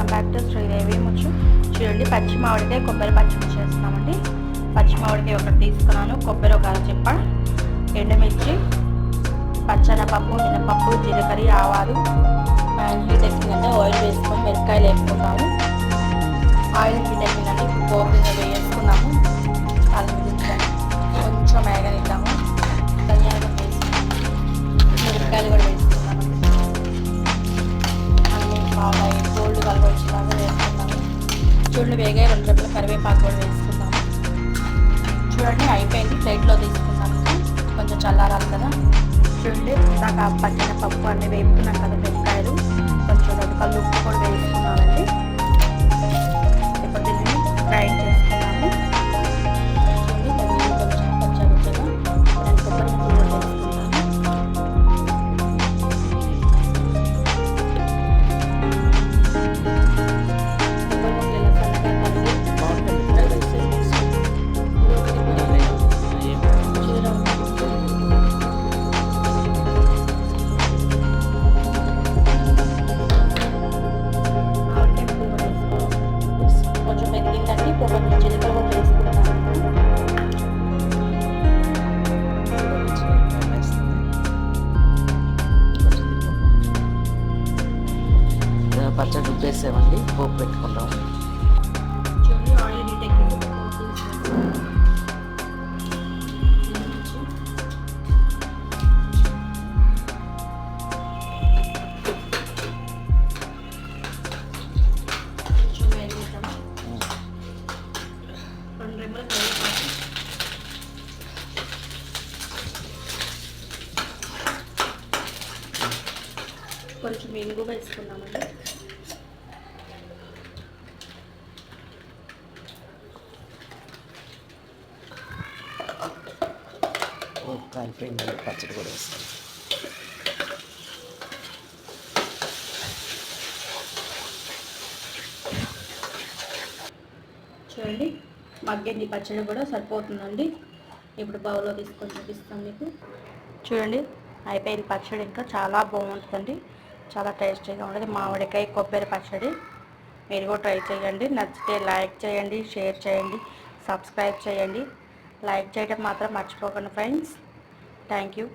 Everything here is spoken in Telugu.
Welcome back to Sridevi Muchu. చూడండి పచ్చి మామిడికాయ కొబ్బరి పచ్చడి చేస్తున్నామండి. పచ్చి మామిడికాయ ఒకటి తీసుకున్నాను. కొబ్బరి ఒక చెప్ప ఎండుమిర్చి పచ్చనపప్పు మినపప్పు జీలకర్ర ఆవాలు. హీట్ ఎక్కిందంటే ఆయిల్ వేసుకొని మిరపకాయలు వేసుకుంటాము ఆయిల్ హీట్ ఎక్కిందంటే ఇప్పుడు వేసుకున్నాము కొంచెం మేగనిద్దాము. ధనియాలు వేసుకున్నాము మిరపకాయలు కూడా చూడండి వేగే రెండు రెప్పల కరివేపాకు కూడా వేసుకున్నాము చూడండి అయిపోయింది. ప్లేట్లో తీసుకుందాం కొంచెం చల్లారాలి కదా. చూడండి ఇందాక పచ్చిన పప్పు అన్ని వేపుకున్నాం కదా పెంకాయలు కొంచెం రెండు కళ్ళు ఉప్పు కూడా వేసుకున్నామండి పచ్చడి రుబ్బేసామండి పోపు పెట్టుకుందాం. కొంచెం వేగిద్దాం కొంచెం ఇంగు వేసుకున్నామండి Oh, కాలిపోయింది పచ్చడి కూడా వేస్తాను చూడండి మగ్గింది పచ్చడి కూడా సరిపోతుందండి. ఇప్పుడు బౌల్లో తీసుకొని చూపిస్తాను మీకు. చూడండి అయిపోయింది పచ్చడి ఇంకా. చాలా బాగుంటుందండి. చాలా టేస్టీగా ఉంటుంది. మామిడికాయ కొబ్బరి పచ్చడి. మీరు కూడా ట్రై చేయండి. నచ్చితే లైక్ చేయండి షేర్ చేయండి సబ్స్క్రైబ్ చేయండి. లైక్ చేయడం మాత్రం మర్చిపోకండి ఫ్రెండ్స్. Thank you.